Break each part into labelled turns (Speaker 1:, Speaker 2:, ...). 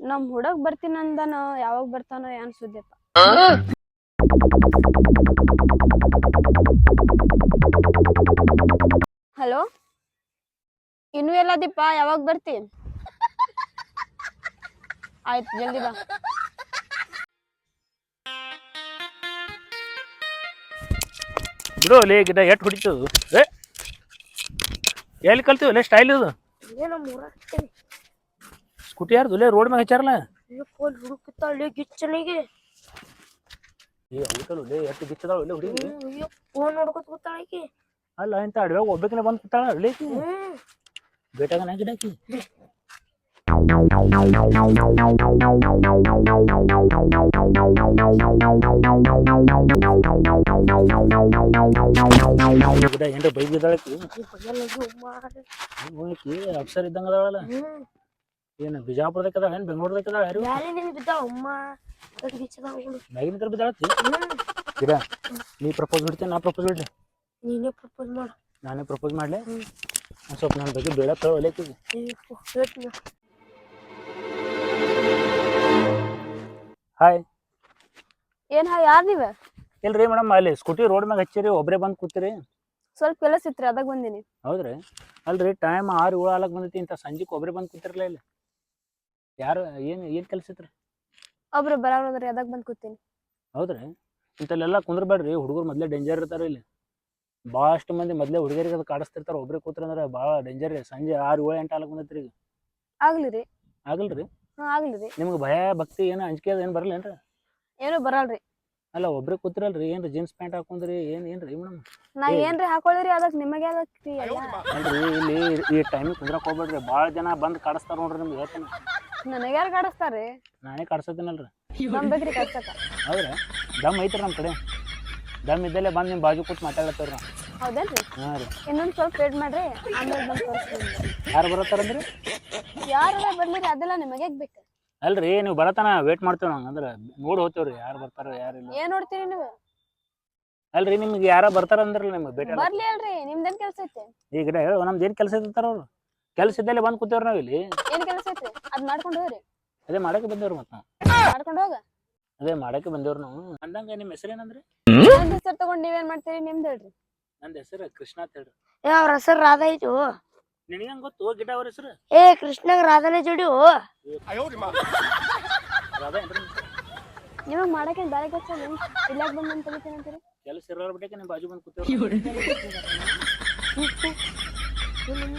Speaker 1: ನಮ್ ಹುಡುಗ ಬರ್ತೀನಂದನ ಯಾವಾಗ ಬರ್ತಾನೋ ಏನ್ ಸುದ್ದಿಪ್ಪ ಹಲೋ? ಇನ್ನು ಎಲ್ಲದಿಪ್ಪ ಯಾವಾಗ ಬರ್ತಿ? ಆಯ್ತು ಜಲ್ದಿ ಬಾ.
Speaker 2: ಬಿಡು ಲೇ ಗಿಡ ಎಟ್ ಹೊಡಿತು ಏ ಎಲ್ಲಿ ಕಲ್ತೀವಿ ಲೇ ಸ್ಟೈಲ್ ಇದು? ಸ್ಕೂಟಿ ಯಾರ್ದು? ಲೇ ರೋಡ್ ಮ್ಯಾಗ ಹಚ್ಚಾರಲ್ಲ
Speaker 3: ಫೋನ್ ಹುಡುಕುತ್ತಾಳೆ ಗಿಚ್ಚನಿಗೆ.
Speaker 2: ಏ ಹುಡುಕಲು ಲೇ ಎಷ್ಟು ಗಿಚ್ಚದಾಳ ಲೇ ಹುಡುಗಿ
Speaker 3: ಫೋನ್ ನೋಡ್ಕೊತ ಕೂತಾಳೆ ಆಕಿ
Speaker 2: ಅಲ್ಲ ಇಂತ ಅಡವ್ಯಾಗ ಒಬ್ಬಕಿನ ಬಂದ್ ಕೂತಾಳ ಲೇಕಿ
Speaker 3: ಹ್ಮ್.
Speaker 2: ಬೇಟಾಗ ನಾ ಗಿಡಾಕಿ ಗಿಡ ಏನ್ರ ಬೈ ಬಿದ್ದಾಳಕಿ
Speaker 3: ಬಗೆಲ್ಲದು ಮಾರೆ
Speaker 2: ಹೋಗಿ ಅಪ್ಸರ್ ಇದ್ದಂಗ ಅದಾಳಲ್ಲ. ಏನು ಬಿಜಾಪುರದಾಗ ಅದಾಳ ಏನು ಬೆಂಗಳೂರದಾಗ ಅದಾಳ ಯಾರು?
Speaker 3: ಬ್ಯಾರೆ ನಿನ್ ಬಿದ್ದಾವ ಅಮ್ಮ. ಹುಡು
Speaker 2: ಮ್ಯಾಗಿನ ಕರ್
Speaker 3: ಬಿದ್ದಾಳತ್ತಿ
Speaker 2: ಗಿಡ ನೀ ಪ್ರಪೋಸ್ ಬಿಡ್ತೀನಿ ನಾ ಪ್ರಪೋಸ್ ಬಿಡ್ಲಿ
Speaker 3: ನೀನೇ ಪ್ರಪೋಸ್ ಮಾಡು.
Speaker 2: ನಾನೇ ಪ್ರಪೋಸ್ ಮಾಡ್ಲೆ. ಒಂದ್ ಸ್ವಲ್ಪ ನನ್ನ ಬಗ್ಗೆ ಬೇಡ
Speaker 3: ಅಯ್ಯೋ ಹೇಳ್ತೀನಿ
Speaker 2: ಹಾಯ್
Speaker 1: ಏನ್ ಹಾ ಯಾರ್ ನೀವ?
Speaker 2: ಇಲ್ರಿ ಮೇಡಮ್ ಅಲ್ಲಿ ಸ್ಕೂಟಿ ರೋಡ್ ಮ್ಯಾಗ ಹಚ್ಚಿರಿ ಒಬ್ರೆ ಬಂದು ಕೂತಿರಿ.
Speaker 1: ಸ್ವಲ್ಪ ಕೆಲಸ ಇತ್ರಿ ಅದಾಗ ಬಂದಿನಿ.
Speaker 2: ಹೌದ್ರಿ? ಅಲ್ರಿ ಟೈಮ್ ಆರು ಏಳು ಆಲಕ್ ಬಂದೈತಿ ಇಂಥ ಸಂಜೆಗೆ ಒಬ್ರೇ ಬಂದು ಕೂತಿರ್ಲ ಇಲ್ಲಿ. ಯಾರು ಏನು ಏನು ಕೆಲಸ ಇತ್ರಿ
Speaker 1: ಒಬ್ರು ಬರೋದ್ರಿ ಅದಾಗ ಬಂದು ಕೂತೀನಿ.
Speaker 2: ಹೌದ್ರಿ? ಇಂಥಲ್ಲೆಲ್ಲ ಕುಂದ್ರಬೇಡ್ರಿ ಹುಡುಗರು ಮೊದ್ಲೇ ಡೇಂಜರ್ ಇರ್ತಾರೆ ಇಲ್ಲಿ. ಭಾಳಷ್ಟು ಮಂದಿ ಮೊದಲೇ ಹುಡುಗರಿಗೆ ಅದು ಕಾಡಿಸ್ತಿರ್ತಾರೆ ಒಬ್ರಿ ಕೂತ್ರ ಅಂದ್ರೆ ಭಾಳ ಡೇಂಜರ್ ರೀ. ಸಂಜೆ ಆರು ಏಳು ಎಂಟು ಆಲಕ್ಕೆ ಬಂದೈತ್ರಿ ಈಗ.
Speaker 1: ಆಗ್ಲಿ ರೀ
Speaker 2: ಆಗಲ್ರಿ.
Speaker 1: ಹಾ ಆಗ್ಲಿ ರೀ
Speaker 2: ನಿಮ್ಗೆ ಭಯ ಭಕ್ತಿ ಏನು ಅಂಜಿಕೆ ಅದು ಏನು ಬರಲ್ಲೇನ್ರಿ
Speaker 1: ಏನು ಬರಲ್ರಿ.
Speaker 2: ಅಲ್ಲ ಒಬ್ರೇ ಕೂತ್ರಲ್ರಿ ಏನ್ರಿ ಜೀನ್ಸ್ ಪ್ಯಾಂಟ್ ಹಾಕೊಂಡ್ರಿ ಏನ್ ಏನ್ರಿ ಮೇಡಮ್?
Speaker 1: ನಾ. ಏನ್ರಿ ಹಾಕೊಳ್ಳಿರಿ ಅದಕ್ಕೆ ನಿಮಗೆ
Speaker 2: ಅದಕ್ಕೆ ಇಲ್ಲಿ ಈ ಟೈಮ್ ಕುಂದ್ರಕ್ ಹೋಗ್ಬೇಡ್ರಿ ಭಾಳ ಜನ ಬಂದ್ ಕಾಡಿಸ್ತಾರ ನೋಡ್ರಿ ನಿಮ್ಗೆ ಹೇಳ್ತೀನಿ.
Speaker 1: ನನಗೆ ಯಾರು ಕಾಡಿಸ್ತಾರ್ರಿ
Speaker 2: ನಾನೇ ಕಾಡ್ಸತ್ತೀನಲ್ರಿ
Speaker 1: ನಂಬೇಕ್ರಿ ಕಳ್ಸಕ
Speaker 2: ಹೌದ್ರಾ? ದಮ್ ಐತ್ರಿ ನಮ್ಮ ಕಡೆ. ದಮ್ ಇದ್ದಲ್ಲೇ ಬಂದು ನಿಮ್ಮ ಬಾಜು ಕೂತ್ ಮಾತಾಡತ್ತವ್ರಿ
Speaker 1: ಹೌದೇನ್ರಿ?
Speaker 2: ಹಾಂ ರೀ.
Speaker 1: ಇನ್ನೊಂದ್ ಸ್ವಲ್ಪ ವೇಟ್ ಮಾಡ್ರಿ ಆಮೇಲೆ ಬಂದ್ ತೋರಿಸ್ತೀನಿ.
Speaker 2: ಯಾರು ಬರತ್ತಾರಂದ್ರಿ?
Speaker 1: ಯಾರ ಬರ್ಲಿರಿ ಅದೆಲ್ಲ ನಿಮಗೆ ಬೇಕು?
Speaker 2: ಅಲ್ರಿ ನೀವು ಬರತನ ವೇಟ್ ಮಾಡ್ತೇವೆ ನಾವು ಅಂದ್ರೆ ನೋಡಿ ಹೋಗ್ತೇವ್ರಿ ಯಾರು ಬರ್ತಾರ ಯಾರು ಇಲ್ಲ.
Speaker 1: ಏನ್ ನೋಡ್ತೀರಿ ನೀವು?
Speaker 2: ಅಲ್ರಿ ನಿಮ್ಗೆ ಯಾರ ಬರ್ತಾರ ಅಂದ್ರಲ್ಲ ನಿಮ್ಗೆ ಭೇಟಿ.
Speaker 1: ಬರ್ಲಿ ಅಲ್ರಿ ನಿಮ್ದೇನ್ ಕೆಲ್ಸ ಐತಿ?
Speaker 2: ಈಗ ಹೇಳು ನಮ್ದು ಏನು ಕೆಲಸ ಇರ್ತಾರ ಅವ್ರು? ಕೆಲಸ ಇದ್ದಲ್ಲೇ ಬಂದ್ ಕೂತೇವ್ರಿ ನಾವು ಇಲ್ಲಿ
Speaker 1: ಏನ್ ಕೆಲ್ಸ ಐತಿ ಅದ್ ಮಾಡ್ಕೊಂಡು ಹೋಗ್ರಿ.
Speaker 2: ಅದೇ ಮಾಡಕ್ಕೆ ಬಂದೇವ್ರಿ ಮತ್ತ.
Speaker 1: ಮಾಡ್ಕೊಂಡ್ ಹೋಗ.
Speaker 2: ಅದೇ ಮಾಡಕ್ಕೆ ಬಂದೇವ್ರಿ ನಾವು. ಅಂದಂಗ ನಿಮ್ಮ ಹೆಸರು ಏನಂದ್ರಿ?
Speaker 1: ನನ್ ಹೆಸರು ತಗೊಂಡ್ ನೀವೇನ್ ಮಾಡ್ತೀರಿ ನಿಮ್ದು ಹೇಳ್ರಿ.
Speaker 2: ನಂದ ಹೆಸರು ಕೃಷ್ಣ ಅಂತ ಹೇಳ್ರಿ.
Speaker 3: ಏ ಅವ್ರ ಹೆಸರು ರಾಧಾ ಐತು
Speaker 2: ನಿನಗೆ ಹಂಗೆ ಗೊತ್ತು? ಗಿಡ ಅವ್ರ ಹೆಸರು.
Speaker 3: ಏ ಕೃಷ್ಣಗ ರಾಧಾನೇ ಜೋಡಿ
Speaker 2: ರಾಧಾ ಏನ್ರಿ ನಿಮ್?
Speaker 1: ನಿಮಗ್ ಮಾಡಕ್ಕೆ ಬೇರೆ ಕೆಲಸ ಇಲ್ಲ ಬಂದ್ ನನ್ ತಗೋತೀನಿ ಅಂತೀರಿ
Speaker 2: ಕೆಲಸ ಇರೋರ್ ಬಿಟ್ಟಕ್ಕೆ ನಿಮ್ಮ ಬಾಜು ಬಂದು ಕೂತೇವ್ರಿ.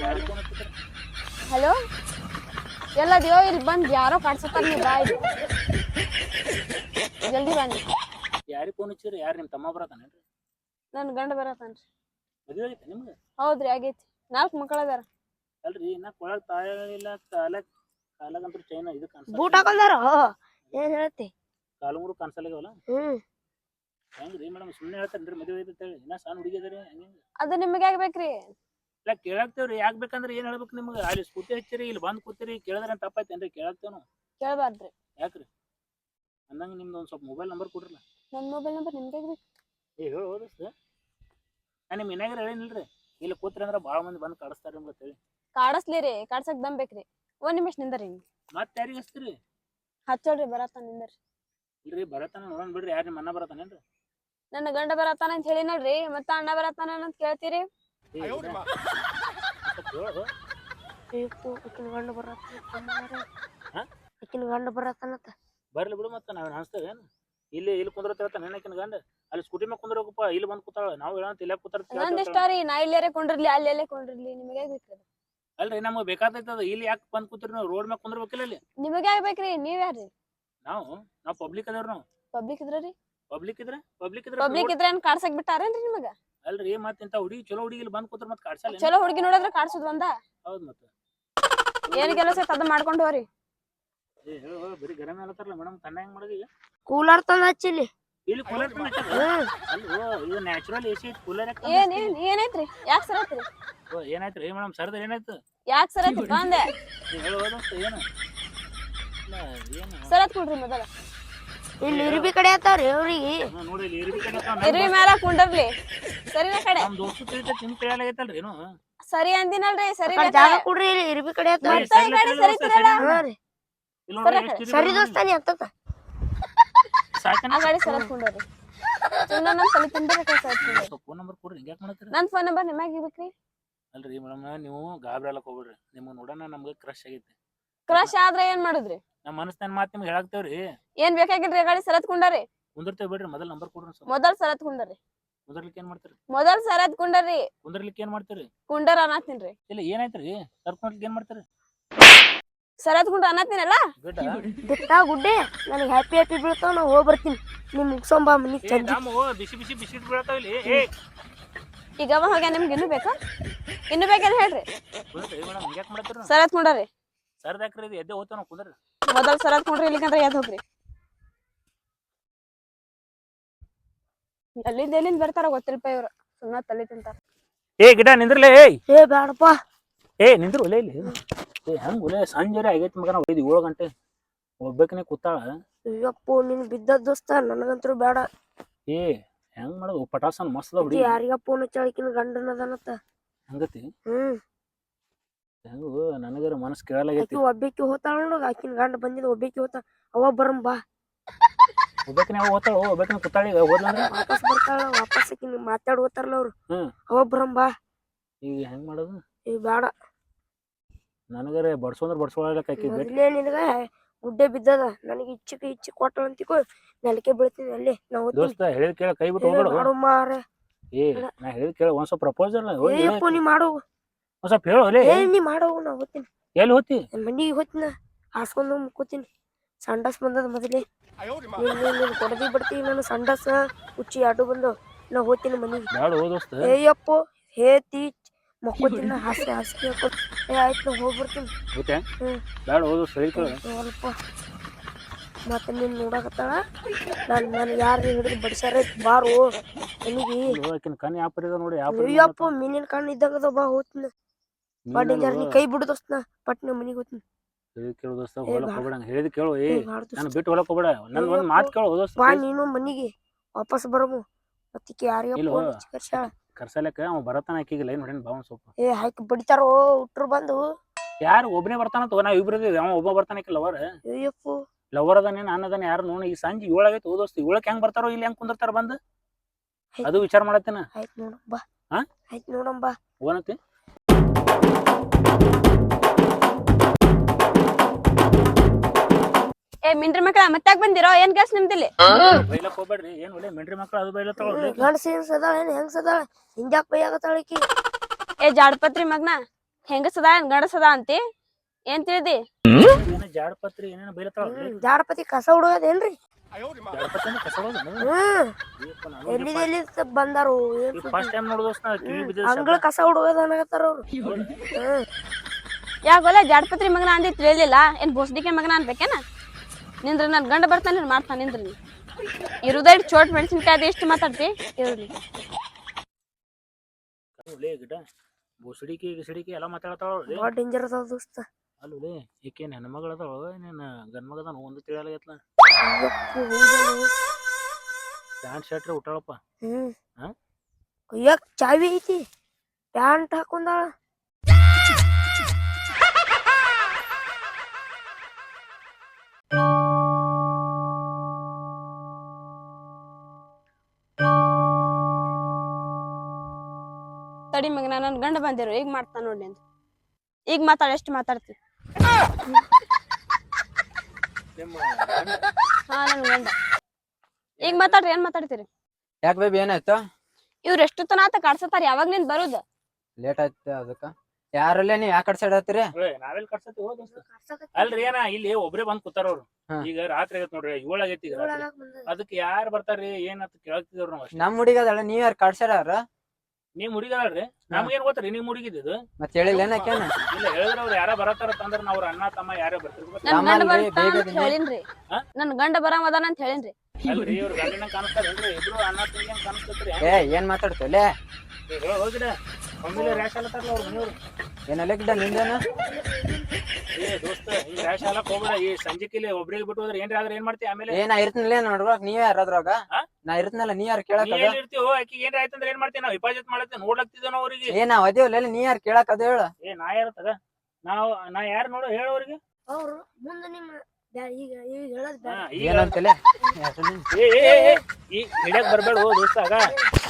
Speaker 2: ಯಾರ್ phone
Speaker 1: ದೇವ ಇಲ್ಲಿ ಬಂದ್ ಯಾರೋ ಕಾಡ್ಸತ್ತಾರ ನೀವು ಬಾಯ್. ಇಲ್ಲಿ. ಜಲ್ದಿ ಬನ್ನಿ.
Speaker 2: ಯಾರಿಗೆ ಫೋನ್ ಹಚ್ಚಿರಿ ಯಾರು ನಿಮ್ಮ ತಮ್ಮ ಬರತಾನೇನ್ರಿ
Speaker 1: ನನ್ನ ಗಂಡ ಬರತಾನ್ರಿ
Speaker 2: ಮದುವೆ ಆಗೈತೆ ನಿಮ್ಗೆ?
Speaker 1: ಹೌದ್ರಿ ಆಗೈತಿ. ನಾಲ್ಕು ಮಕ್ಕಳ ಅದಾರ.
Speaker 2: ಅಲ್ರಿ ಇನ್ನ ಕೊಳಗ್ ತಾಯಿಲ್ಲ ಕಾಲ ಕಾಲಾಗಂತ್ರ ಚೈನ ಇದು ಕಾಣಿಸ
Speaker 3: ಬೂಟ್ ಹಾಕೊಂಡಾರ ಏನ್ ಹೇಳ್ತಿ
Speaker 2: ಕಾಲುಂಗ್ರು ಕಾಣಿಸಲ್ಲಾಗವಲ್ಲ
Speaker 3: ಹ್ಮ್.
Speaker 2: ಹೆಂಗ್ರಿ ಮೇಡಮ್ ಸುಮ್ಮನೆ ಹೇಳ್ತಾನ್ರಿ ಮದುವೆ ಐತೆ ಹೇಳಿ ಇನ್ನ ಸಣ್ಣ ಹುಡುಗಿ ಅದರಿ ಹಂಗೆ
Speaker 1: ಅದು ನಿಮಗೆ ಆಗ್ಬೇಕ್ರಿ
Speaker 2: ಇಲ್ಲ ಕೇಳಾಕ್ತೇವ್ರಿ. ಯಾಕೆ ಬೇಕಂದ್ರ ಏನ್ ಹೇಳ್ಬೇಕು ನಿಮ್ಗೆ? ಅಲ್ಲಿ ಸ್ಕೂಟಿ ಹಚ್ಚಿರಿ ಇಲ್ಲಿ ಬಂದ್ ಕೂತಿರಿ. ಕೇಳಿದ್ರೆ ತಪ್ಪಾಯ್ತೇನ್ರಿ ಕೇಳಾಕ್ತೇವ್ ನಾವು
Speaker 1: ಕೇಳಬಾರ್ದ್ರಿ.
Speaker 2: ಯಾಕ್ರಿ? ಅಂದಂಗ ನಿಮ್ದು ಒಂದ್ ಸ್ವಲ್ಪ ಮೊಬೈಲ್ ನಂಬರ್ ಕೊಡ್ರಲ್ಲ?
Speaker 1: ನನ್ನ ಮೊಬೈಲ್ ನಂಬರ್ ನಿಮ್ಗೆ ಆಗ್ಬೇಕು
Speaker 2: ಏ ಹೇಳ್ಬೋದು ಹೋದಸ್ತ ನಾನು ನಿಮ್ಮ ಮನ್ಯಾಗ ಹೇಳಿನಿಲ್ರಿ. ಇಲ್ಲಿ ಕೂತ್ರಿ ಅಂದ್ರ ಭಾಳ ಮಂದಿ ಬಂದ್ ಕಾಡಿಸ್ತಾರೆ ನಿಮ್ಗೆ ಹೇಳಿ.
Speaker 1: ಕಾಡಸ್ಲಿ ರೀ. ಕಾಡ್ಸಕ್ ದಮ್ ಬೇಕ್ರಿ ಒಂದ್ ನಿಮಿಷ ನಿಂದರಿ
Speaker 2: ಮತ್ತೆ ಯಾರಿಗೆ ಹಚ್ತೀರಿ?
Speaker 1: ಹಚ್ಚೋಳ್ರಿ ಬರತ್ತಾನ ನಿಂದರಿ.
Speaker 2: ಇಲ್ರಿ ಬರತಾನ ನೋಡೋಣ ಬಿಡ್ರಿ. ಯಾರು ನಿಮ್ಮ ಅಣ್ಣ ಬರತಾನೇನ್ರಿ
Speaker 1: ನನ್ನ ಗಂಡ ಬರತ್ತಾನ ಅಂತ ಹೇಳಿನಲ್ರಿ ಮತ್ತ ಅಣ್ಣ ಬರತ್ತಾನ ಅಂತ ಕೇಳ್ತೀರಿ.
Speaker 3: ಬೇಕು ಆಕಿನ ಗಂಡ ಬರತ್ತಾನ
Speaker 2: ಹಾ?
Speaker 3: ಆಕಿನ ಗಂಡ ಬರತ್ತಾನತ್ತ
Speaker 2: ಬರ್ಲಿ ಬಿಡು ಮತ್ತೆ ನಾವೇನು ಅನ್ಸ್ತೇವೆ ಏನು? ಇಲ್ಲಿ ಇಲ್ಲಿ ಕುಂದ್ರ ಹೇಳ್ತಾನೆ ನೆನಕಿನ ಗಂಡ. ಅಲ್ಲಿ ಸ್ಕೂಟಿ ಮ್ಯಾಗ ಕುಂದ್ರಪ್ಪ ಇಲ್ಲಿ ಬಂದು ಕೂತಾಳ. ನಾವು ಹೇಳಂತ ಇಲ್ಲೇ ಕೂತಾರ
Speaker 1: ನಂದ್ ಇಷ್ಟ ರೀ ನಾ ಇಲ್ಲೇರೆ ಕೊಂಡಿರ್ಲಿ ಅಲ್ಲೆಲ್ಲೇ ಕೊಂಡಿರ್ಲಿ ನಿಮಗೆ ಬೇಕ್ರಿ
Speaker 2: ಅಲ್ರಿ ನಮಗೆ ಬೇಕಾದೈತದ ಇಲ್ಲಿ ಯಾಕೆ ಬಂದು ಕೂತ್ರಿ ನಾವು? ರೋಡ್ ಮ್ಯಾಗ ಕುಂದ್ರಬೇಕಿಲ್ಲ ಇಲ್ಲಿ
Speaker 1: ನಿಮಗೆ ಆಗ್ಬೇಕ್ರಿ ನೀವ್ ಯಾರ್ರಿ
Speaker 2: ನಾವು? ನಾವು ಪಬ್ಲಿಕ್ ಅದೇವ್ರಿ ನಾವು.
Speaker 1: ಪಬ್ಲಿಕ್ ಇದ್ರ ರೀ?
Speaker 2: ಪಬ್ಲಿಕ್ ಇದ್ರ? ಪಬ್ಲಿಕ್ ಇದ್ರೆ
Speaker 1: ಪಬ್ಲಿಕ್ ಇದ್ರ ಏನ್ ಕಾಡ್ಸಕ್ ಬಿಟ್ಟಾರೇನ್ರಿ ನಿಮಗ?
Speaker 2: ಅಲ್ರಿ ಮತ್ತೆ ಇಂತ ಹುಡುಗಿ ಚಲೋ ಹುಡುಗಿ ಇಲ್ಲಿ ಬಂದು ಕೂತ್ರ ಮತ್ತೆ ಕಾಡ್ಸಲ್ಲ
Speaker 1: ಚಲೋ ಹುಡುಗಿ ನೋಡಿದ್ರೆ ಕಾಡ್ಸುದ್ ಒಂದ?
Speaker 2: ಹೌದು ಮತ್ತೆ.
Speaker 1: ಏನ್ ಕೆಲಸ ಐತ್ ಅದ ಮಾಡ್ಕೊಂಡು ಹೋರಿ.
Speaker 2: ಏ ಹೇಳು ಬರೀ ಗರಂ ಹೇಳತ್ತಾರಲ್ಲ ಮೇಡಮ್ ಕಣ್ಣ ಹೆಂಗ್ ಮಾಡೋದು ಈಗ?
Speaker 3: ಕೂಲರ್ ತಂದ ಹಚ್ಚಿಲಿ
Speaker 2: ಇಲ್ಲಿ. ಕೂಲರ್
Speaker 3: ಹ್ಮ್
Speaker 2: ಅಲ್ವೋ ಇದು ನ್ಯಾಚುರಲ್ ಎ ಸಿ ಐತಿ ಕೂಲರ್
Speaker 1: ಏನ್ ಏನ್ ಏನೈತ್ರಿ ಯಾಕೆ ಸರತ್ರಿ
Speaker 2: ಓ ಏನಾಯ್ತ್ರಿ ಮೇಡಮ್ ಸರ್ದ ಏನಾಯ್ತು?
Speaker 1: ಯಾಕೆ ಸರತ್ರಿ ಬಂದೆ.
Speaker 2: ನೀವ್ ಹೇಳೋದು ಏನು?
Speaker 1: ಸರ್ ಕೊಡ್ರಿ ಮೊದಲ.
Speaker 3: ಇಲ್ಲಿ ಇರ್ಬಿ ಕಡೆ ಆತಾವ್ರಿ ಅವ್ರಿಗೆ.
Speaker 2: ನೋಡಿ ಇಲ್ಲಿ ಇರ್ಬಿ ಕಡೆ ಅಂತ
Speaker 1: ಇರ್ವಿ ಮ್ಯಾಲ ಕುಂಡರ್ಲಿ. ಸರಿನ ಕಡೆ?
Speaker 2: ನಮ್ ದೋಸ್ತು ತಿಳಿತ ನಿಮ್ ತಿಳಿಯಾಲಾಗೈತಲ್ರಿ ಏನು?
Speaker 1: ಸರಿ ಅಂದಿನಲ್ರಿ ಸರಿ
Speaker 3: ಆ ಕಡೆ ಜಾಗ ಕೊಡ್ರಿ ಇಲ್ಲಿ ಇರ್ಬಿ ಕಡೆ ಆತಾವ
Speaker 1: ಮತ್ತೆ ಈ
Speaker 3: ಸರಿ
Speaker 2: ಅದಾವ.
Speaker 3: ದೋಸ್ತ ನೀ ಅಂತತ
Speaker 2: ಸಾಕೇನ?
Speaker 1: ಆ ಗಾಡಿ ಸರತ್ ಕುಂಡರ್ರಿ ಸುಮ್ಮನೆ ನಮ್ ತಲೆ ತಿಂದ್ರೆ ಸರತ್
Speaker 2: ಫೋನ್ ನಂಬರ್ ಕೊಡ್ರಿ ಹಿಂಗ್ಯಾಕ್ ಮಾಡತ್ತೀರಿ?
Speaker 1: ನನ್ ಫೋನ್ ನಂಬರ್ ನಿಮ್ಯಾಗ ಇರ್ಬೇಕ್ರಿ?
Speaker 2: ಅಲ್ರಿ ಮೇಡಮ್ ನೀವು ಗಾಬರಿ ಹೋಗ್ಬಿಡ್ರಿ. ನಿಮ್ಗೆ ನೋಡೋಣ ನಮ್ಗೆ ಕ್ರಶ್ ಆಗೈತಿ.
Speaker 1: ಕ್ರಶ್ ಆದ್ರೆ ಏನ್ ಮಾಡುದ್ರಿ?
Speaker 2: ನಮ್ಮ ಮನಸ್ಸಿನ ಮಾತು ನಿಮ್ಗೆ ಹೇಳಾಕ್ತೇವ್ರಿ.
Speaker 1: ಏನ್ ಬೇಕಾಗಿಲ್ರಿ ಗಾಡಿ ಸರತ್ ಕುಂಡರಿ?
Speaker 2: ಕುಂದಿರ್ತೇವೆ ಬಿಡ್ರಿ ಮೊದಲ್ ನಂಬರ್ ಕೊಡ್ರಿ
Speaker 1: ಮೊದಲ್ ಸರತ್ ಕುಂಡರಿ.
Speaker 2: ಕುಂದರ್ಲಿಕ್ಕೆ ಏನ್ ಮಾಡ್ತೀರಿ?
Speaker 1: ಮೊದಲ್ ಸರತ್ ಕುಂಡರಿ.
Speaker 2: ಕುಂದರ್ಲಿಕ್ಕೆ ಏನ್ ಮಾಡ್ತೀರಿ?
Speaker 1: ಕುಂಡರ್ ಅನ್ನತ್ತೀನ್ರಿ
Speaker 2: ಇಲ್ಲ ಏನಾಯ್ತ್ರಿ? ಕರ್ಕೊಂಡ್ಲಿಕ್ಕೆ ಏನ್ ಮಾಡ್ತೀರಿ?
Speaker 1: ಸರತ್ ಕುಂಡ್ರ ಅನ್ನತ್ತೀನಲ್ಲ
Speaker 2: ಬಿಡ
Speaker 3: ಬಿಟ್ಟ ಗುಡ್ಡೆ ನನಗೆ ಹ್ಯಾಪಿ ಹ್ಯಾಪಿ ಬೀಳ್ತಾವ ನಾ ಹೋಗಿ ಬರ್ತೀನಿ. ನಿಮ್ ಮುಗ್ಸೊಂಬ ಮನಿ
Speaker 2: ಏ
Speaker 3: ಚಂದ
Speaker 2: ರಾಮು ಬಿಸಿ ಬಿಸಿ ಬಿಸಿ ಬೀಳತಾವ ಇಲ್ಲಿ. ಏ
Speaker 1: ಈಗ ಅವ ಹೋಗ್ಯ ನಿಮ್ಗೆ ಇನ್ನು ಬೇಕಾ? ಇನ್ನು ಬೇಕೇನ್ ಹೇಳ್ರಿ.
Speaker 2: ಬಿಡ್ರಿ ಮೇಡಮ್ ಹಿಂಗ್ಯಾಕ್ ಮಾಡ್ತೀರಿ
Speaker 1: ಸರತ್ ಕುಂಡರಿ.
Speaker 2: ಸರ್ದ ಹಾಕ್ರಿ ಇದು ಎದ್ದೆ ಹೋಗ್ತಾವ ನಾವು ಕುಂದ್ರಿ.
Speaker 1: ಮೊದಲ್ ಸರತ್ ಕುಂಡ್ರಿ ಇಲ್ಲಿಕಂದ್ರ ಎದ್ ಹೋಗ್ರಿ? ಎಲ್ಲಿಂದ ಎಲ್ಲಿಂದ ಬರ್ತಾರ ಗೊತ್ತಿಲ್ಪ ಇವ್ರು. ಸುಮ್ಮನೆ ತಲೆ ತಿಂತಾರ.
Speaker 2: ಏ ಗಿಡ ನಿಂದ್ರಲೇ? ಏಯ್
Speaker 3: ಏ ಬೇಡಪ್ಪ
Speaker 2: ಏ ನಿಂದ್ರು? ಒಲೆ ಇಲ್ಲಿ ಏ ಹೆಂಗ್ ಒಲೆ ಸಂಜೆ ಆಗೈತಿ ಮಗನ ಒಯ್ದು ಏಳು ಗಂಟೆ. ಒಬ್ಬಾಕಿನೇ ಕೂತಾಳ.
Speaker 3: ಅಯ್ಯಪ್ಪ ನಿನ್ ಬಿದ್ದ ದೋಸ್ತ ನನಗಂತೂ ಬೇಡ.
Speaker 2: ಏ ಹೆಂಗ್ ಮಾಡೋದು? ಪಟಾಸನ್ ಮಸ್ತ್ ಅದ ಹುಡುಗಿ.
Speaker 3: ಯಾರಿಗ ಫೋನ್ ಹಚ್ಚಾಳಿಕಿನ ಗಂಡನ ಅದನತ್ತ
Speaker 2: ಹಂಗತಿ?
Speaker 3: ಹ್ಮ್.
Speaker 2: ಹೆಂಗು ನನಗರ ಮನಸ್ಸು ಕೇಳಲಾಗೈತಿ.
Speaker 3: ಆಕಿ ಒಬ್ಬಾಕಿ ಹೋತಾಳ ನೋಡು ಆಕಿನ ಗಂಡ ಬಂದಿದ್ ಒಬ್ಬಾಕಿ ಹೋತಾಳ. ಅವ ಬರಂ ಬಾ.
Speaker 2: ಒಬ್ಬಾಕಿನೇ ಅವ ಓದ್ತಾಳ ಒಬ್ಬಾಕಿನ ಕೂತಾಳಿ ಹೋದ್ಲಂದ್ರ
Speaker 3: ವಾಪಸ್ ಬರ್ತಾಳ ವಾಪಸ್ ಆಕಿನ ಮಾತಾಡ್ ಹೋತಾರಲ್ಲ ಅವ್ರು.
Speaker 2: ಹ್ಮ್.
Speaker 3: ಅವ ಬರಂ ಬಾ.
Speaker 2: ಈಗ ಹೆಂಗ್ ಮಾಡೋದು?
Speaker 3: ಏ ಬೇಡ
Speaker 2: ನನಗರ ಬಡ್ಸೋಂದ್ರ ಬಡ್ಸೋಳಕ್ ಆಕಿ ಬಿಟ್ಟು.
Speaker 3: ಮೊದ್ಲೇ ನಿನಗ ಗುಡ್ಡೆ ಬಿದ್ದದ. ನನಗೆ ಇಚ್ಚಿಗೆ ಇಚ್ಚಿ ಕೊಟ್ಟಳ ಅಂತಿಕೋ ನೆಲಕ್ಕೆ ಬೀಳ್ತೀನಿ ಅಲ್ಲಿ ನಾ ಹೋಗ್ತೀನಿ.
Speaker 2: ದೋಸ್ತ ಹೇಳಿದ್ ಕೇಳ ಕೈ ಬಿಟ್ಟು
Speaker 3: ಏ,
Speaker 2: ಹೋಗ್ಬೇಡ.
Speaker 3: ಮಾಡು ಮಾರೆ.
Speaker 2: ಏ ನಾ ಹೇಳಿದ್ ಕೇಳ ಒಂದ್ ಸ್ವಲ್ಪ ಪ್ರಪೋಸಲ್
Speaker 3: ಏ ಪೋನಿ ಮಾಡು.
Speaker 2: ಒಂದ್ ಸ್ವಲ್ಪ ಹೇಳು ಒಲೆ
Speaker 3: ಏ ನೀ ಮಾಡು ನಾ ಹೋಗ್ತೀನಿ.
Speaker 2: ಎಲ್ಲಿ ಹೋತಿ
Speaker 3: ಮನಿಗೆ ಹೋಗ್ತೀನಿ ಹಾಸ್ಕೊಂಡು ಮುಕ್ಕೋತೀನಿ. ಸಂಡಾಸ್ ಬಂದದ ಮೊದಲೇ. ನೀನು ಕೊಡದಿ ಬಿಡ್ತೀನಿ ನಾನು ಸಂಡಾಸ ಉಚ್ಚಿ ಆಟೋ ಬಂದು ನಾ ಹೋಗ್ತೀನಿ ಮನೆಗೆ.
Speaker 2: ಬ್ಯಾಡ ಹೋ ದೋಸ್ತ
Speaker 3: ಏಯಪ್ಪೋ ಹೇತಿ ಮಕ್ಕೋತೀನಿ ಹಾಸಿ ಹಾಸಿಗೆ ಹಾಕೊಂಡು ಏ ಆಯ್ತು ನಾ ಹೋಗ್ಬಿಡ್ತೀನಿ.
Speaker 2: ಹೋತೆ ಬ್ಯಾಡ ಹೋ ದೋಸ್ತ
Speaker 3: ಸ್ವಲ್ಪ ಮತ್ತೆ ನೀನು ನೋಡಕತ್ತಾಳ? ನಾನು ನಾನು ಯಾರು ಹಿಡಿದು ಬಡಿಸ್ಯಾರ? ಬಾರು ನನಗೆ
Speaker 2: ಕಣ್ಣು ಆಕಿನ್ ಕಣ್ ಯಾಪರ್ ಇದಾವ ನೋಡಿ
Speaker 3: ಅಯ್ಯಪ್ಪ ಮೀನಿನ ಕಣ್ಣು ಇದ್ದಂಗದ ಬಾ ಹೋಗ್ತೀನಿ. ಬಾ ಡೇಂಜರ್ ನೀ ಕೈ ಬಿಡು ದೋಸ್ತ ನಾ. ಪಟ್ನೆ ಮನಿಗೆ ಹೋಗ್ತೀನಿ
Speaker 2: ಹೇಳಿದ್ ಕೇಳು ದೋಸ್ತ. ಹೋಗ್ಬೇಡ ಕೇಳು ಏ. ನಾನು ಬಿಟ್ಟು ಹೊಲಕ್ ಹೋಗ್ಬೇಡ ನನ್ ಒಂದ್ ಮಾತ್ ಕೇಳು ದೋಸ್ತ
Speaker 3: ಬಾ ನೀನು ಮನಿಗೆ ವಾಪಸ್ ಬರಮು. ಯಾರಿಗೆ
Speaker 2: ಕರ್ಸಲಕ್ಕ ಅವ ಬರತಾನ ಆಕಿಗೆ ಲೈನ್ ಹೊಡೆನ್ ಸ್ವಲ್ಪ.
Speaker 3: ಏ ಹಾಕಿ ಬಡಿತಾರೋ ಉಟ್ರು ಬಂದು.
Speaker 2: ಯಾರು ಒಬ್ಬನೇ ಬರ್ತಾನ ತಗೋ ನಾವು ಇಬ್ರು ಅವ ಒಬ್ಬ ಬರ್ತಾನ ಆಕಿ ಲವರ್
Speaker 3: ಅಯ್ಯಪ್ಪು
Speaker 2: ಲವರ್ ಅದಾನೆ ನಾನು ಅದಾನೆ ಯಾರು ನೋಡ ಈ ಸಂಜೆ ಏಳಾಗೈತೆ ಓ ದೋಸ್ತ ಏಳಕ್ಕೆ ಹೆಂಗ್ ಬರ್ತಾರೋ ಇಲ್ಲಿ ಹೆಂಗ್ ಕುಂದಿರ್ತಾರ ಬಂದು. ಅದು ವಿಚಾರ ಮಾಡತ್ತೇನ.
Speaker 3: ಆಯ್ತು ಬಾ.
Speaker 2: ಹಾ?
Speaker 3: ಆಯ್ತು ಬಾ.
Speaker 2: ಓನತಿ
Speaker 1: ಏ ಮಿಂಡ್ರಿ ಮಕ್ಕಳ ಮತ್ತಾಗ ಬಂದಿರೋ? ಏನ್ ಗ್ಯಾಸ್ ನಿಮ್ದಿಲ್ಲಿ?
Speaker 2: ಬೈಲಕ್ ಹೋಗ್ಬೇಡ್ರಿ ಏನ್ ಒಳ್ಳೆ ಮೆಂಡ್ರಿ ಮಕ್ಳು ಅದು ಬೈಲತ್ತವ್ರಿ
Speaker 3: ಗಂಡಸ ಹೆಂಗ್ ಸದಾಳ ಏನ್ ಹಿಂಗ್ಯಾಕ್ ಈಕಿ?
Speaker 1: ಏ ಜಾಡ್ಪತ್ರಿ ಮಗ್ನ ಹೆಂಗಸದ ಗಂಡಸದ ಅಂತಿ? ಏನ್ ತಿಳಿದಿ?
Speaker 2: ಏನ ಜಾಡಪತ್ರಿ ಏನೇನ
Speaker 3: ಜಾಡಪತಿ ಕಸ ಹುಡುಗದೇನ್ರಿ
Speaker 2: ಜಾಡಪತ್ರಿ ಅಂದ್ರೆ ಕಸ ಹೊಡ್ದು?
Speaker 3: ಹ್ಮ್.
Speaker 2: ಅಯ್ಯಪ್ಪ, ನಾನು
Speaker 3: ಎಲ್ಲಿದ್ ಎಲ್ಲಿ ಬಂದಾರು ಏನ್
Speaker 2: ಈ ಫಸ್ಟ್ ಟೈಮ್ ನೋಡು ದೋಸ್ತ ಕಿವಿ ಬಿದ್ದಿದ್ದ
Speaker 3: ಅಂಗಳ ಕಸ ಹುಡುಗದ ಅನ್ನಕತ್ತಾರ ಅವ್ರು. ಹ್ಮ್.
Speaker 1: ಯಾಕೋಲ್ಲ ಜಾಡ್ಪತ್ರಿ ಮಗನ ಅಂದಿ ತಿಳಿಲಿಲ್ಲ? ಏನ್ ಬೋಸ್ಡಿಕೆ ಮಗನ ಅನ್ಬೇಕೇನ? ನಿಂದ್ರ ನನ್ ಗಂಡ ಬರ್ತಾನೆ ನೀನ್ ಮಾಡ್ತಾನ ನಿಂದ್ರ ನೀ ಇರುದೈಟ್ ಚೋಟ್ ಮೆಣಸಿನ್ಕಾಯಿ ಅದು ಎಷ್ಟು ಮಾತಾಡ್ತಿ ಇರ್ಲಿ
Speaker 2: ಒಳ್ಳೆ ಗಿಡ ಬುಸಡಿಕೆ ಗಿಸಡಿಕೆ ಎಲ್ಲ ಮಾತಾಡ್ತಾವ್ರಿ
Speaker 3: ಬಾಳ ಡೇಂಜರ್ ಅದಾವ ದೋಸ್ತ
Speaker 2: ಅಲ್ಲೇ ಈಕೇನ್ ಹೆಣ್ಮಗಳ ಅದಾವ ಏನೇನ ಗಂಡ್ ಮಗ ಅದಾನ ಒಂದು ತಿಳಿಯಲಾಗೈತ್ಲ
Speaker 3: ಅಯ್ಯಪ್ಪು, ಹೌದೇನು?
Speaker 2: ಪ್ಯಾಂಟ್ ಶರ್ಟ್ ಉಟ್ಟಾಳಪ್ಪ
Speaker 3: ಹ್ಮ್
Speaker 2: ಹಾ?
Speaker 3: ಅಯ್ಯಕ್ ಚಾವಿ ಐತಿ ಪ್ಯಾಂಟ್ ಹಾಕೊಂಡಾಳ
Speaker 1: ತಡಿ ಮಗನ ನನ್ನ ಗಂಡ ಬಂದಿರು ಈಗ ಮಾಡ್ತಾನ ನೋಡಿ ಅಂತ. ಈಗ ಮಾತಾಡ ಎಷ್ಟು ಮಾತಾಡ್ತಿ? ಹಾ ನನ್ ಗಂಡ. ಈಗ ಮಾತಾಡ್ರಿ ಏನ್ ಮಾತಾಡ್ತೀರಿ?
Speaker 4: ಯಾಕ ಬೇಬಿ ಏನಾಯ್ತು?
Speaker 1: ಇವ್ರ ಎಷ್ಟು ತನ ಆತ ಕಾಡ್ಸತಾರ ಯಾವಾಗ ನಿಂದ ಬರುದ?
Speaker 4: ಲೇಟ್ ಆಯ್ತ ಅದಕ್ಕ. ಯಾರಲ್ಲೇ ನೀವ್ ಯಾಕೆ ಸೈಡ್ ಹತ್ತೀರಿ
Speaker 2: ನಾವೆಲ್ ಕಟ್ಸತಿ ಅಲ್ರಿ ಏನ ಇಲ್ಲಿ ಒಬ್ರೇ ಬಂದ್ ಕೂತಾರ ಅವ್ರು.
Speaker 4: ಹಾ.
Speaker 2: ಈಗ ರಾತ್ರಿ ಆಗೈತ್ ನೋಡ್ರಿ ಏಳ್ ಆಗೈತಿ ಈಗ ರಾತ್ರಿ. ಅದಕ್ಕೆ ಯಾರ್ ಬರ್ತಾರ್ರಿ ಏನಂತ ಕೇಳ್ತಿದ್ರು ನಾವ್ ಅಷ್ಟೇ.
Speaker 4: ನಮ್ ಹುಡುಗದಳ ನೀವ್ ಯಾರು
Speaker 2: ನೀವ್ ಹುಡುಗಲ್ರಿ ನಮ್ಗೇನ್ ಗೊತ್ತ್ರಿ ನೀವ್ ಹುಡುಗಿದ್ದು
Speaker 4: ಮತ್ತೆ ಹೇಳಿಲ್ಲ ಏನಕ್ಕೆ
Speaker 2: ಇಲ್ಲ ಹೇಳಿದ್ರ ಅವ್ರು ಯಾರ ಬರತ್ತಾರ ಅಂದ್ರ ನಾವ್ ಅವ್ರ ಅಣ್ಣ ತಮ್ಮ ಯಾರೇ ಬರ್ತಿರ್ಬೇಕು
Speaker 1: ನನ್ ಗಂಡ ಬರ್ತಾನ ಅಂತ ಹೇಳಿನ್ರಿ.
Speaker 2: ಹಾ?
Speaker 1: ನನ್ ಗಂಡ ಬರಾಮದಾನ ಅಂತ ಹೇಳಿನ್ರಿ.
Speaker 2: ಅಲ್ರಿ ಇವ್ರು ಗಂಡಿನ ಕಾಣಿಸ್ತಾರೇನ್ರಿ? ಇಬ್ರು ಅಣ್ಣ ತಂಗಿ ಕಾಣಿಸ್ತಾರೆ
Speaker 4: ಏ ಏನ್ ಮಾತಾಡ್ತಲೆ
Speaker 2: ಹೋಗಿಡ. ಒಮ್ಮೆಲೆ ರ್ಯಾಶ್ ಆಗತ್ತಾರಲ್ಲ ಅವ್ರ ಮನೆಯವ್ರು.
Speaker 4: ಏನಲ್ಲ ಗಿಡ ನಿಂದೇನ?
Speaker 2: ಏ ದೋಸ್ತ ಹಿಂಗ್ ರ್ಯಾಶ್ ಹೋಗ್ಬೇಡ. ಈ ಸಂಜೆಕಿಲಿ ಒಬ್ರಿಗೆ ಬಿಟ್ಟು ಹೋದ್ರೆ ಏನ್ರ ಆದ್ರೆ ಏನ್ ಮಾಡ್ತಿ ಆಮೇಲೆ?
Speaker 4: ಏ ನಾ ಇರ್ತನಲ್ಲ ನೋಡ್ಬೇಕ್ ನೀವೇ ಯಾರಾದ್ರಾಗ
Speaker 2: ಆ?
Speaker 4: ನಾ ಇರ್ತನಲ್ಲ ನೀ ಯಾರು
Speaker 2: ನೀ
Speaker 4: ಕೇಳಕ್ ಅದ?
Speaker 2: ಎಲ್ಲಿ ಇರ್ತೀವೋ ಆಕಿ ಏನ್ರ ಆಯ್ತಂದ್ರೆ ಏನ್ ಮಾಡ್ತೀವಿ ನಾವು ಹಿಪಾಜತ್ ಮಾಡತ್ತೆ ನೋಡ್ಲಕ್ತಿದ್ದೇನೋ ಅವ್ರಿಗೆ.
Speaker 4: ಏ ನಾವ್ ಅದೇವಲ್ಲ ನೀ ಯಾರು ಕೇಳಕ್ ಅದ ಹೇಳ.
Speaker 2: ಏ ನಾ ನಾವು ನಾ ಯಾರು ನೋಡು ಹೇಳೋರಿಗೆ
Speaker 3: ಅವ್ರು ಮುಂದೆ ನಿಮ್ಮ ಬ್ಯಾ- ಈಗ ಈಗ ಹೇಳೋದ್ ಬ್ಯಾಡ.
Speaker 4: ಏನಂತಲೆ
Speaker 2: ಏ ಏ, ಏ, ಏ, ಈ ಗಿಡಕ್ ಬರ್ಬೇಡ ಹೋ ದೋಸ್ತ ಆಗ.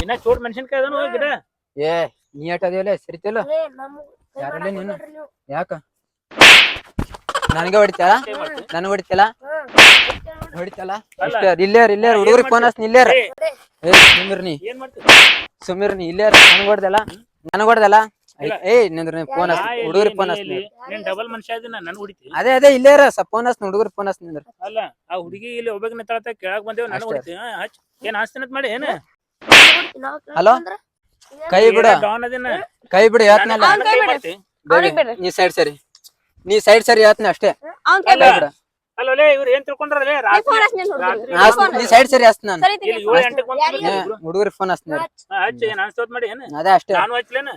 Speaker 2: ಇನ್ನ ಚೋಟ್ ಮೆಣಸಿನ್ಕಾಯಿ ಅದನು ಗಿಡ.
Speaker 4: ಏ ನೀ ಎಟ್ ಅದೇವಲ್ಲ ಸರಿತಿಲ್ಲ?
Speaker 3: ಅದೇ ನಮ್ಗ್ ಕೈ
Speaker 4: ಯಾರಲ್ಲ
Speaker 3: ಮಾಡಕ್
Speaker 4: ನೀನು?
Speaker 3: ಹೋಗ್ಬೇಡ್ರಿ ನೀವು.
Speaker 4: ಯಾಕ? ನನಗೆ ಹೊಡಿತಾಳ? ನನಗೆ ಹೊಡಿತಲ್ಲ
Speaker 3: ಹಾ, ಹೊಡಿತೇವ್ ನೋಡ್ರಿ.
Speaker 4: ಹೊಡಿತಲ್ಲ ಇಲ್ಲೇ ಇಲ್ಲೇ
Speaker 2: ಏನ್
Speaker 4: ಹುಡುಗರಿಗೆ ಫೋನ್ ಹಚ್ಚಿ ಇಲ್ಲೇ
Speaker 2: ಏ,
Speaker 4: ಸುಮಿರ್ನಿ ಸುಮಿರ್ನಿ
Speaker 2: ಏನ್ ಮಾಡ್ತಿ
Speaker 4: ಸುಮಿರ್ ನೀ ಇಲ್ಲೇ ನನಗೆ ಹೊಡ್ದಲ್ಲ? ನನಗೆ ಹೊಡ್ದಲ್ಲ. ಏ ನಿಂದ್ರ ಫೋನ್
Speaker 2: ನಾ
Speaker 4: ಹಚ್ತೀನಿ. ಹುಡುಗರಿಗೆ ಫೋನ್
Speaker 2: ಎಲ್ಲಿ? ನೀನ್ ಡಬಲ್ ಮನುಷ್ಯ ಇದೀನ ನನ್ ಹೊಡಿತಿ
Speaker 4: ಅದೇ ಅದೇ ಇಲ್ಲೇ ಸ ಫೋನ್ ಹಚ್ಚಿ ಹುಡುಗರಿಗೆ ಫೋನ್ ಹಚ್ಚಿ ನಿಂದ್ರ.
Speaker 2: ಅಲ್ಲ ಆ ಹುಡುಗಿ ಇಲ್ಲಿ ಒಬ್ಬಗ್ ಕೆಳಗ್ ಕೇಳಕ್ ಬಂದೇವ್ ನನ್
Speaker 4: ಅಷ್ಟೇ.
Speaker 2: ಹೊಡಿತಿ ಹಚ್ ಏನ್ ಆಸ್ತಿನತ್ ಮಾಡಿ ಏನ?
Speaker 4: ಹಲೋ? ಕೈ ಬಿಡ.
Speaker 2: ಡಾನ್ ಅದಿನ?
Speaker 4: ಕೈ ಬಿಡ
Speaker 1: ಯಾತ್ನಲ್ಲ?
Speaker 4: ನೀ ಸೈಡ್ ಸರಿ. ನೀ ಸೈಡ್ ಸರಿ ಹೇಳ್ತೀನಿ ಅಷ್ಟೇ.
Speaker 1: ಅವ್ನ್ ಕೈ ಬಿಡು.
Speaker 2: ಅಲ್ಲೇ ಇವ್ರು ಏನ್ ತಿಳ್ಕೊಂಡ್ರಲ್ಲೇ
Speaker 1: ನೀ
Speaker 2: ರಾತ್ರಿ
Speaker 1: ಫೋನ್
Speaker 2: ರಾತ್ರಿ
Speaker 1: ನೀ ಫೋನ್
Speaker 4: ನೀ ಸೈಡ್ ಸರಿ ಹಚ್ತೀನಿ ನಾನು.
Speaker 1: ಸರಿ
Speaker 2: ಇಲ್ಲಿ ಏಳು ಎಂಟಕ್ಕೆ ಬಂದ್
Speaker 1: ಯಾರಿಗೆ?
Speaker 2: ಕುಂತಿದ್ರು
Speaker 4: ಹುಡುಗರಿಗೆ ಫೋನ್ ಹಚ್ತೀನಿ
Speaker 3: ಹಚ್.
Speaker 2: ಹಾ, ಹಚ್ಚಿ ಏನ್ ಅನ್ಸ್ತೋತ್ ಮಾಡಿ ಏನು?
Speaker 4: ಅದೇ ಅಷ್ಟೇ.
Speaker 2: ನಾನು ಹಚ್ಲೇನ?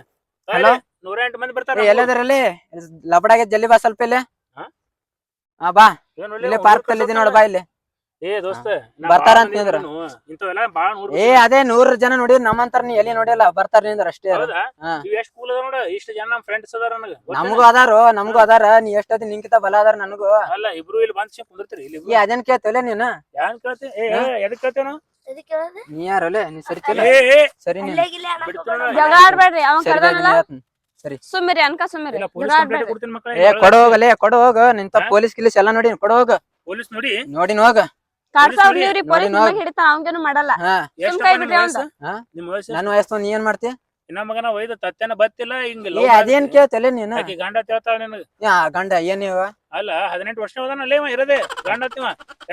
Speaker 4: Hello?
Speaker 2: ನೂರ ಎಂಟು ಮಂದಿ ಬರ್ತಾರೆ
Speaker 4: ಎಲ್ಲದರಲ್ಲಿ? ಲಬಡಾಗೆ ಜಲ್ಲಿ ಬಾ ಸ್ವಲ್ಪ ಇಲ್ಲಿ.
Speaker 2: ಹಾ?
Speaker 4: ಹಾ ಬಾ. ಇಲ್ಲೇ ಪಾರ್ಕ್ ಅಲ್ಲಿ ಇದೀನಿ ನೋಡ್ ಬಾ ಇಲ್ಲಿ.
Speaker 2: ಏ ದೋಸ್ತ
Speaker 4: ಬರ್ತಾರ ಅಂತ ನಿಂದ್ರ.
Speaker 2: ಬಾಳ
Speaker 4: ಏ ಅದೇ ನೂರ್ ಜನ ನೋಡಿ ನಮ್ಮಂತಾರ ನೀ ಎಲ್ಲಿ ನೋಡಿಲ್ಲ ಬರ್ತಾರ ನಿಂದ್ರ ಅಷ್ಟೇ.
Speaker 2: ಇವ್ ಎಷ್ಟ್ ಕೂಲ್ ಅದ ನೋಡ ಇಷ್ಟ ಜನ ನಮ್ ಫ್ರೆಂಡ್ಸ್ ಅದಾರ ನನಗ
Speaker 4: ನಮಗೂ ಅದಾರು ನಮಗೂ ಅದಾರ ನೀ ಎಷ್ಟೊತ್ತಿ ನಿಂಕಿತ ಬಲ ಅದಾರ ನನಗೂ.
Speaker 2: ಅಲ್ಲ ಇಬ್ರು ಇಲ್ಲಿ ಬಂದ್ ಕುಂದಿರ್ತೀರಿ ಇಲ್ಲಿ
Speaker 4: ಈ ಅದೇನ್ ಕೇಳ್ತೇವಲ್ಲ ನೀನು?
Speaker 2: ಯಾನ್ ಕೇಳ್ತಿ? ಏ ಎದಕ್ ಕೇಳ್ತೇವ
Speaker 4: ನೀ ಯಾರಲ್ಲ ನೀ ಸರಿ
Speaker 1: ಅವ್ನ್
Speaker 4: ಸರಿ
Speaker 1: ಕರ್ದಾನಲ್ಲ.
Speaker 4: ಸರಿ.
Speaker 1: ಸುಮ್ಮಿರಿ ಅನ್ಕ ಸುಮ್ಮಿರಿ.
Speaker 4: ಏ ಕೊಡೋಗಲೇ ಹೋಗಲೇ ಕೊಡು ಹೋಗ. ನಿಂತ ಪೊಲೀಸ್ ಗಿಲೀಸ್ ಎಲ್ಲ ನೋಡಿ ಕೊಡೋಗ ಹೋಗ.
Speaker 2: ಪೊಲೀಸ್ ನೋಡಿ?
Speaker 4: ನೋಡಿನ ಹೋಗ
Speaker 1: ಕಾರ್ಸ
Speaker 2: ನೋಡಿ,
Speaker 1: ಇವ್ರಿ ಪೊಲೀಸ್
Speaker 4: ನೋಡಿ,
Speaker 1: ನಿಮಗ್ ಹಿಡಿತಾನ ಅವಂಗೇನು ಮಾಡಲ್ಲ.
Speaker 4: ಹಾ.
Speaker 2: ಎಷ್ಟ್
Speaker 1: ಕೈ
Speaker 2: ನಿಮ್
Speaker 1: ಬಿಡ್ರಿ
Speaker 2: ವಯಸ್ಸು?
Speaker 4: ಹಾ?
Speaker 2: ನಿಮ್ ವಯಸ್ಸು
Speaker 4: ನನ್ನ ವಯಸ್ಸು ನೀ ಏನ್ ಮಾಡ್ತಿ
Speaker 2: ಇನ್ನ ಮಗನ ಒಯ್ದ ತತ್ತೆನ ಬತ್ತಿಲ್ಲ ಹಿಂಗ
Speaker 4: ಏ ಅದೇನ್ ಕೇಳ್ತಲೆ ನೀನು?
Speaker 2: ಆಕಿ ಗಂಡ ನಿನಗ.
Speaker 4: ಯಾ ಗಂಡ ಏನ್ ಇವ?
Speaker 2: ಅಲ್ಲ ಹದಿನೆಂಟು ವರ್ಷ ಹೋದಾನಲ್ಲೇ ಇವ ಇರದೆ. ಗಂಡ ತಿವ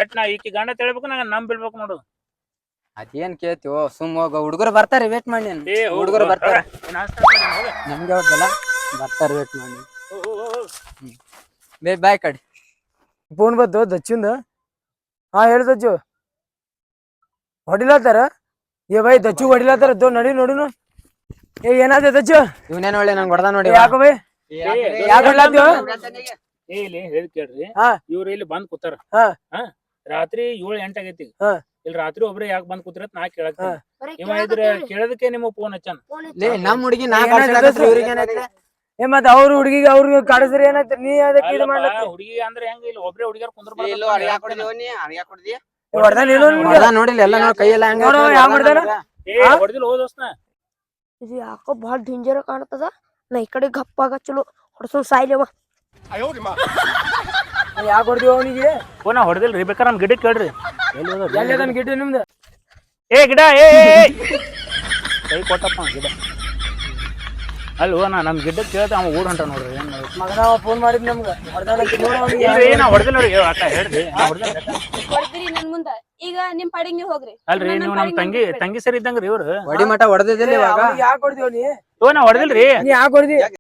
Speaker 2: ಎಟ್ ನಾ ಈಕಿ ಗಂಡ ತಿಳ್ಬೇಕು ನಂಗ ನಮ್ ಬೀಳ್ಬೇಕು ನೋಡು.
Speaker 4: ಅದೇನ್ ಕೇಳ್ತೀವೋ ಸುಮ್ ಹೋಗ. ಹುಡುಗರು ಬರ್ತಾರೆ ವೇಟ್ ಮಾಡಿ ನೀನು.
Speaker 2: ಏ ಹೋಗು,
Speaker 4: ಹುಡುಗರು ಬರ್ತಾರ.
Speaker 2: ಏನ್ ಆಸ್ತ ಮಾಡಿ ಹೋಗ.
Speaker 4: ನಮ್ಗೆ ಅವ್ರದ್ದಲ್ಲ ಬರ್ತಾರ ವೇಟ್ ಮಾಡಿ
Speaker 2: ಹೋಗು, ಹೋಗು, ಹೋಗು.
Speaker 4: ಬೇ ಬಾಯ್ ಕಡೆ.
Speaker 5: ಫೋನ್ ಬದ್ದು ದಚ್ಚಿಂದ. ಹಾ ಹೇಳಿ ದಜ್ಜು ಹೊಡಿಲತ್ತಾರ ಏ ಬೈ ದಜ್ಜು ಹೊಡಿಲತ್ತಾರ ದೋ ನಡಿ ನೋಡುನು ಏ ಏನಾದ ದಜ್ಜು
Speaker 4: ಇವನೇನ್ ಒಳ್ಳೆ ನಂಗೆ ಹೊಡೆದ ನೋಡಿ
Speaker 5: ಯಾಕ ಬೈ
Speaker 2: ಏ,
Speaker 5: ಯಾಕ್ ಹೊಡ್ಲಾತ್ತೀವ?
Speaker 2: ಏ ಇಲ್ಲಿ ಹೇಳಿ ಕೇಳ್ರಿ
Speaker 5: ಹಾ.
Speaker 2: ಇವ್ರು ಇಲ್ಲಿ ಬಂದ್ ಕೂತಾರ
Speaker 5: ಹಾ.
Speaker 2: ಹಾ ರಾತ್ರಿ ಏಳು ಎಂಟ್ ಆಗೈತಿ
Speaker 5: ಹಾ.
Speaker 2: ಇಲ್ಲಿ ರಾತ್ರಿ ಒಬ್ರೇ ಯಾಕೆ ಬಂದ್ ಕೂತಿರತ್ ನಾ ಕೇಳಕ್
Speaker 5: ಹಾ.
Speaker 2: ಇವ ಇದ್ರ. ಕೇಳದಕ್ಕೆ ನಿಮ್ಮ ಫೋನ್ ಹಚ್ಚಾನ.
Speaker 4: ನಮ್ ಹುಡುಗಿ ನಾ
Speaker 5: ಏ ಮತ್ತ ಅವ್ರ ಹುಡುಗಿಗೆ ಅವ್ರಿಗೆ ಕಾಡಿಸ್ರಿ ಏನಾಯ್ತು ನೀ ಅದಕ್ಕೆ ಇದು ಮಾಡ್ಲತ್ತಿ?
Speaker 2: ಹುಡುಗಿ ಅಂದ್ರೆ ಹೆಂಗ ಇಲ್ಲಿ ಒಬ್ರೇ ಹುಡುಗಿಯರ್ ಕುಂದ್ರ
Speaker 5: ಇಲ್ಲ ನೀನು
Speaker 4: ಹೊಡ್ದ ನೋಡಿಲ್ಲ ಎಲ್ಲ ನೋಡಿ ಕೈ ಎಲ್ಲ ಹೆಂಗ್
Speaker 5: ಹ್ಯಾಂಗ್
Speaker 4: ಹೊಡ್ದ?
Speaker 2: ಹೊಡೆದಿಲ್ಲ ಹೋದೋಸ್ನ
Speaker 3: ಇದು ಯಾಕೋ ಭಾಳ ಡೇಂಜರ್ ಕಾಣ್ತದ? ನಾ ಈ ಕಡೆ ಗಪ್ಪಾಗ ಚಲೋ. ಹೊಡ್ಸೋನ್ ಸಾಯ್ಲೇವ
Speaker 5: ಯಾಕೆ ಹೊಡ್ದಿವ ಅವನಿಗೆ?
Speaker 2: ಓ ನಾ ಹೊಡೆದಿಲ್ರಿ ಬೇಕಾರೆ ನಮ್ ಗಿಡ ಕೇಳ್ರಿ. ಎಲ್ಲಿ
Speaker 5: ಅದನ್ ಗಿಟ್ಟಿ ನಿಮ್ದು?
Speaker 2: ಏ ಗಿಡ ಏ. ಕೈ ಕೊಟ್ಟಪ್ಪ ಗಿಡ. ಅಲ್ವ ನಾ ನಮ್ ಗಿಡ್ಡಕ್ಕೆ ಕೇಳ್ತಾ ಅವ ಊರ್ ಹೊಂಟ ನೋಡ್ರಿ. ಏನ್?
Speaker 5: ಮಗನ ಫೋನ್ ಮಾಡಿದ್ ನಮ್ಗೆ.
Speaker 2: ಇಲ್ರಿ ನಾ ಹೊಡೆದಿಲ್ಲ ನೋಡಿ ಅಕ್ಕ ಹೇಳ್ರಿ.
Speaker 1: ಹೊಡ್ದಿರಿ ನನ್ ಮುಂದ. ಈಗ ನಿಮ್ ಪಾಡಿಗೆ ನೀವ್ ಹೋಗ್ರಿ.
Speaker 2: ಅಲ್ರಿ
Speaker 1: ನನ್
Speaker 2: ನೀವು ನಮ್ ತಂಗಿ ತಂಗಿ ಸರಿ ಇದ್ದಂಗ್ರಿ ಇವ್ರು.
Speaker 4: ಹೊಡಿ ಮಠ ಹೊಡೆದಿದ್ದಿಲ್ಲ ಇವಾಗ?
Speaker 5: ಯಾಕೆ ಹೊಡ್ದಿವ ನೀ
Speaker 2: ಓ ನಾ ಹೊಡೆದಿಲ್ರಿ.
Speaker 5: ನೀ ಯಾಕೆ ಹೊಡ್ದಿ? ಯಾಕೆ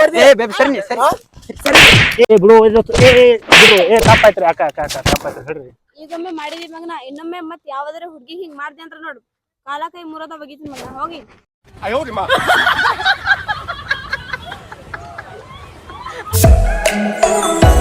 Speaker 5: ಹೊಡ್ದಿ?
Speaker 4: ಏ ಬೇಬಿ ಸರಿ ಸರಿ.
Speaker 2: ಏ ಬಿಡು ಏ ಏ, ಬಿಡು ಏ ತಪ್ಪಾಯ್ತ್ರಿ ಅಕ್ಕ ಅಕ್ಕ ಅಕ್ಕ ತಪ್ಪಾಯ್ತ್ರಿ ಹೇಳ್ರಿ.
Speaker 1: ಈಗೊಮ್ಮೆ ಮಾಡಿದಿ ಮಗನ. ಇನ್ನೊಮ್ಮೆ ಮತ್ ಯಾವ್ದಾರ ಹುಡ್ಗಿ ಹಿಂಗ್ ಮಾಡ್ದೆ ಅಂದ್ರ ನೋಡು. ಕಾಲ ಕೈ ಮುರದ ಬಗೀತೀನಿ ಮಗನ. ಹೋಗಿ.
Speaker 6: 哎呦我的妈！